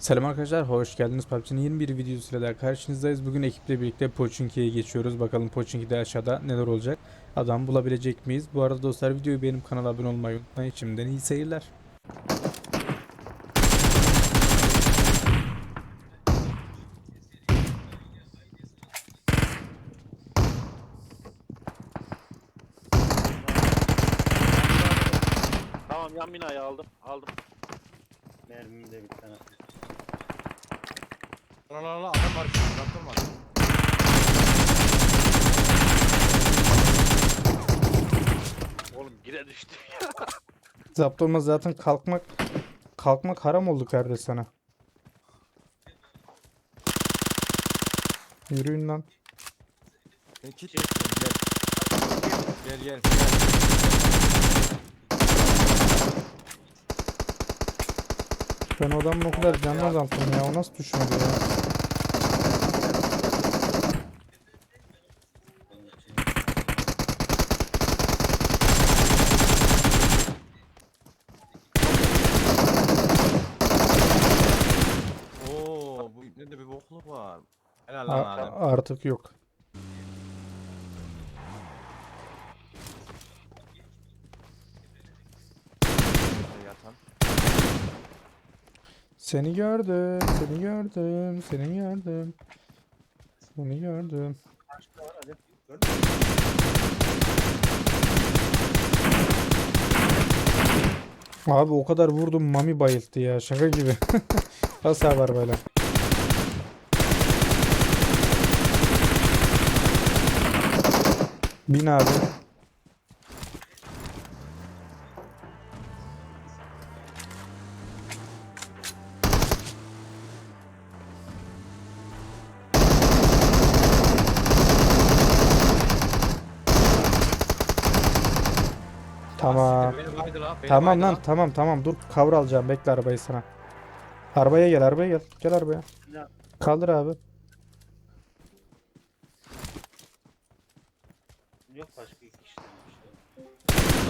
Selam arkadaşlar, hoş geldiniz. PUBG'nin yeni bir videosuyla daha karşınızdayız. Bugün ekiple birlikte Pochinki'ye geçiyoruz. Bakalım Pochinki'de aşağıda neler olacak. Adam bulabilecek miyiz? Bu arada dostlar videoyu beğenip kanala abone olmayı unutmayın. Şimdiden iyi seyirler. Tamam yan binayı aldım. Aldım. Mermim de bir tane. La la la adam var şu traktör var. Oğlum gire düştü. Zapt olmaz zaten kalkmak kalkmak haram oldu kardeş sana. Yürüyün lan. Kit bekliyorum gel. Gel gel gel. Ben o adamın o kadar canını azalttım ya. O nasıl düşmedi ya? Oo bu bokluk var. Helal A- lan Adem. artık yok. Yatan. Seni gördüm, seni gördüm, seni gördüm. Seni gördüm. Başka var hadi. Gördün mü? Abi o kadar vurdum Mami bayılttı ya şaka gibi. Hasar var böyle. Bin abi. Tamam. Tamam lan la. tamam tamam dur cover alacağım bekle arabayı sana. Arabaya gel arabaya gel. Gel arabaya. Ya. Kaldır abi. Yok başka iki kişi.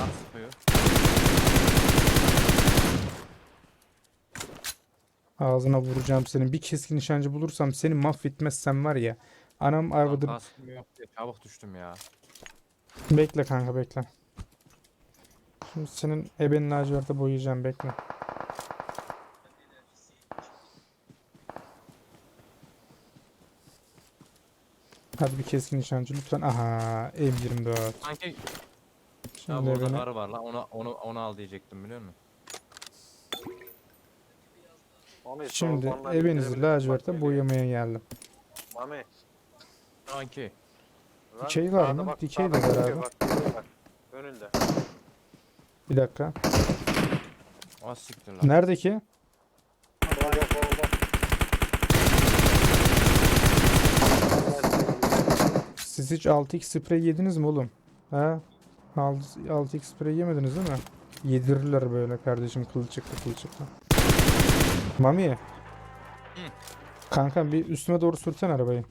Lan sıkıyor. Ağzına vuracağım senin. Bir keskin nişancı bulursam seni mahvetmezsem var ya. Anam arvadı. Kaskım yok diye çabuk düştüm ya. Bekle kanka bekle. Şimdi senin ebenin laciverte boyayacağım bekle. Hadi bir keskin nişancı lütfen. Aha M24. Sanki ya Şimdi burada karı var lan onu onu onu al diyecektim biliyor musun? Mami, Şimdi sorgunla ebenizi bitirebiliriz. laciverte Bak, boyamaya geldim. Mami. Sanki. lan Dikey var sağda mı? bak, Dikey de sağda var bakıyor, abi. bak, görüyor bak. Önünde. Bir dakika. Az siktir lan. Nerede ki? Solda solda. Siz hiç 6x sprey yediniz mi oğlum? Ha? 6x sprey yemediniz değil mi? Yedirirler böyle kardeşim kılçıklı kılçıklı. Mami. Kanka bir üstüme doğru sürten arabayı.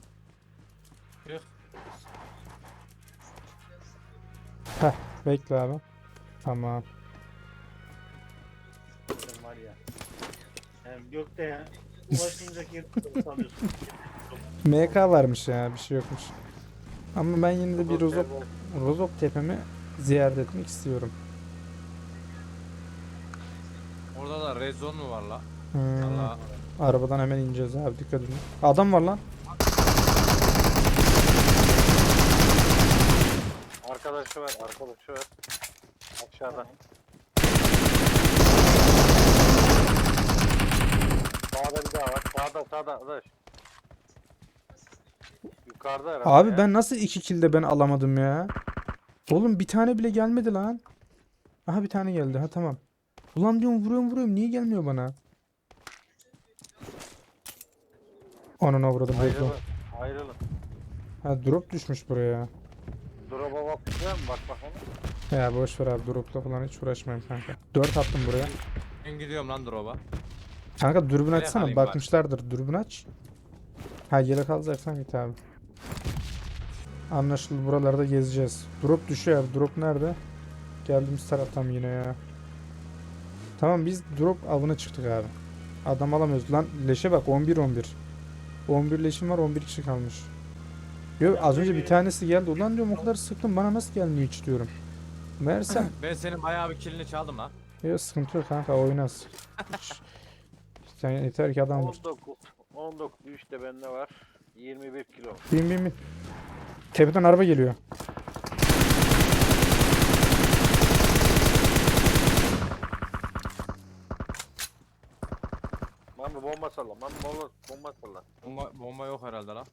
Yok. Heh bekle abi. Tamam. Sen var ya. Yani gökte ya. Sanıyorsun. MK varmış ya bir şey yokmuş. Ama ben yine de bir Rozok, Rozok tepemi ziyaret etmek istiyorum. Orada da red zone mu var la? Hmm, Allah. Arabadan hemen ineceğiz abi dikkat edin. Adam var lan. Arkadaşı var, arkadaşı var. Aşağıda. Sağda bir daha var. Sağda, sağda arkadaş. Yukarıda herhalde Abi ya. ben nasıl iki kilde ben alamadım ya? Oğlum bir tane bile gelmedi lan. Aha bir tane geldi. Ha tamam. Ulan diyorum vuruyorum vuruyorum niye gelmiyor bana? Anana vurdum. Ayrılın, ayrılın. Ha drop düşmüş buraya. Drop'a bakacağım, bak bakalım. Ya boş ver abi dropla falan hiç uğraşmayayım kanka. 4 attım buraya. Ben gidiyorum lan drop'a. Kanka dürbün açsana bakmışlardır. Dürbün aç. Ha yelek alacaksan git abi. Anlaşıldı buralarda gezeceğiz. Drop düşüyor abi. Drop nerede? Geldiğimiz taraftan yine ya. Tamam biz drop avına çıktık abi. Adam alamıyoruz. Lan leşe bak 11 11. 11 leşim var 11 kişi kalmış. Yok az önce bir tanesi geldi. Ulan diyorum o kadar sıktım bana nasıl gelmiyor hiç diyorum. Meğersem Ben senin bayağı bir kilini çaldım lan. yok sıkıntı yok kanka oynaz. Sen yeter ki adam vur. 19. 19 3 de bende var. 21 kilo. Bin bin bin. Tepeden araba geliyor. Mami bomba salla. Mami bomba, bomba salla. Bomba, bomba yok herhalde lan.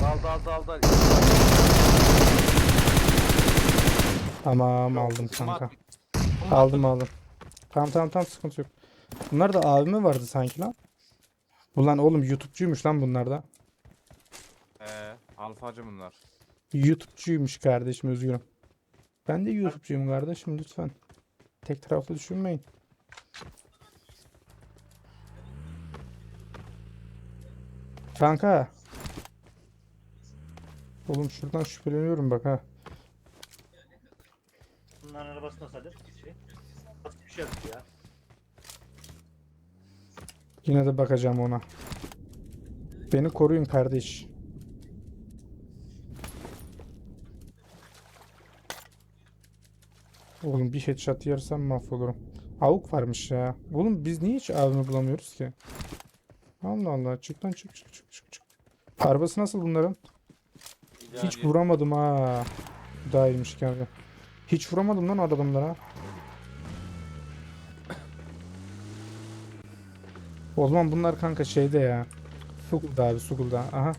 Dal dal dal dal. Tamam aldım kanka. Aldım aldım. Tamam tamam tamam sıkıntı yok. Bunlar da abime vardı sanki lan. Ulan oğlum YouTube'cuymuş lan bunlar da. Ee, alfacı bunlar. YouTube'cuymuş kardeşim üzgünüm. Ben de YouTube'cuyum kardeşim lütfen. Tek taraflı düşünmeyin. Kanka. Oğlum şuradan şüpheleniyorum bak ha. Bunların arabası nasıl hadi? Şey. Ya? Yine de bakacağım ona. Beni koruyun kardeş. Oğlum bir headshot yersem mahvolurum. Avuk varmış ya. Oğlum biz niye hiç avını bulamıyoruz ki? Allah Allah. Çık lan çık çık çık çık. çık. Arabası nasıl bunların? Hiç vuramadım ha. Daha iyiymiş kanka. Hiç vuramadım lan adamlara. O zaman bunlar kanka şeyde ya. Sukulda abi Sukulda. Aha.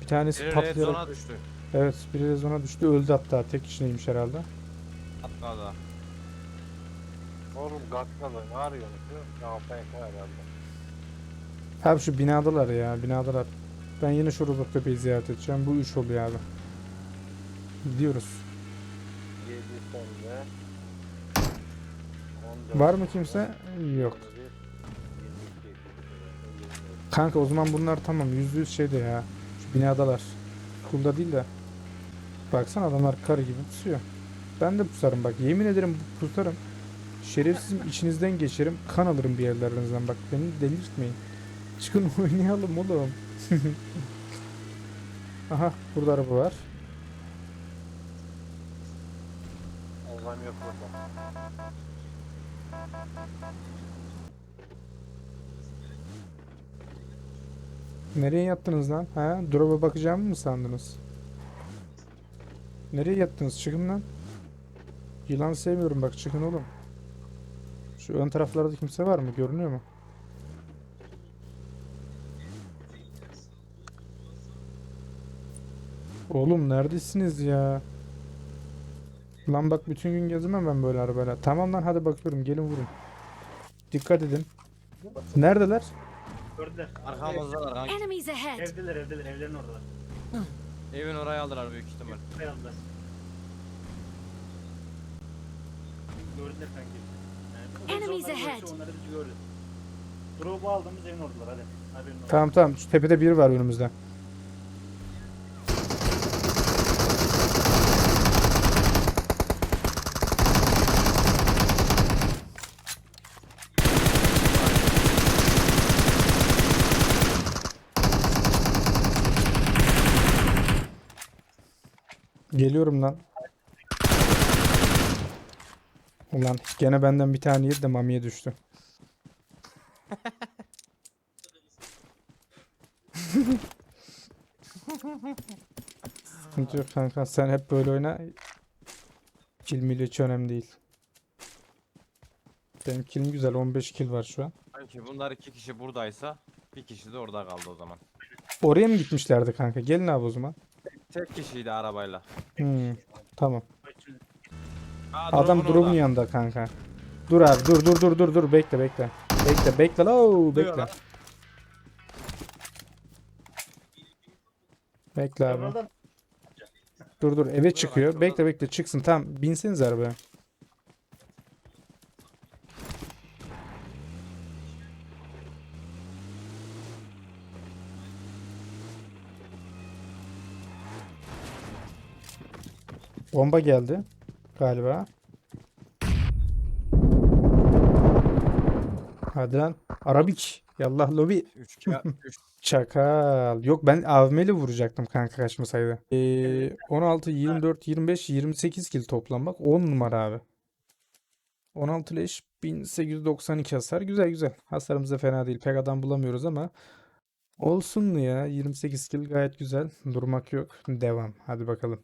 Bir tanesi Biri red patlayarak. zone'a düştü. Evet biri de zona düştü. Öldü hatta. Tek kişiymiş herhalde. Hatta da. Oğlum kalkmadı. Ne arıyorsun? Ya AFK herhalde. Abi şu binadalar ya. Binadalar. Ben yine şu Rozok Tepe'yi ziyaret edeceğim. Bu üç oluyor abi. Gidiyoruz. 7 sende. 14, Var mı kimse? Yok. 21, 22. Kanka o zaman bunlar tamam. Yüzde yüz şeyde ya. Şu binadalar. Kulda değil de. Baksana adamlar karı gibi pusuyor. Ben de pusarım bak. Yemin ederim pusarım. Şerefsizim içinizden geçerim. Kan alırım bir yerlerinizden. Bak beni delirtmeyin. Çıkın oynayalım oğlum. Aha burada araba var. Ozan yok burada. Nereye yattınız lan? Ha? Drop'a bakacağımı mı sandınız? Nereye yattınız? Çıkın lan. Yılan sevmiyorum bak çıkın oğlum. Şu ön taraflarda kimse var mı? Görünüyor mu? Oğlum neredesiniz ya? Lan bak bütün gün gezemem ben böyle arabayla. Tamam lan hadi bakıyorum gelin vurun. Dikkat edin. Neredeler? Gördüler. Arkamızdalar kanka. Enemies ahead! Evdeler evdeler evlerin oradalar. Evin oraya aldılar büyük ihtimal. Buraya aldılar. Gördüler kanki. Yani, Enemies ahead. görürse Onları bizi gördü. Drop'u aldığımız evin oradalar hadi. Haberin olsun. Tamam tamam şu tepede biri var önümüzde. Geliyorum lan. Ulan gene benden bir tane yedi de mamiye düştü. Sıkıntı yok kanka. Sen hep böyle oyna. Kill milli hiç önemli değil. Benim killim güzel. 15 kill var şu an. Kanki bunlar iki kişi buradaysa bir kişi de orada kaldı o zaman. Oraya mı gitmişlerdi kanka? Gelin abi o zaman. Tek kişiydi arabayla. Hmm, tamam. Aa, Adam drop'un orada. yanında kanka. Dur abi dur dur dur dur dur bekle bekle. Bekle bekle la bekle. Bekle abi. Dur dur eve çıkıyor. Bekle bekle çıksın tamam. Binseniz arabaya. Bomba geldi galiba. Hadi lan. Arabik. Yallah lobi. 3 kağıt 3 Çakal. Yok ben avmeli vuracaktım kanka kaçmasaydı. Ee, 16, 24, 25, 28 kill toplam bak. 10 numara abi. 16 leş 1892 hasar. Güzel güzel. Hasarımız da fena değil. Pek adam bulamıyoruz ama olsun ya. 28 kill gayet güzel. Durmak yok. Devam. Hadi bakalım.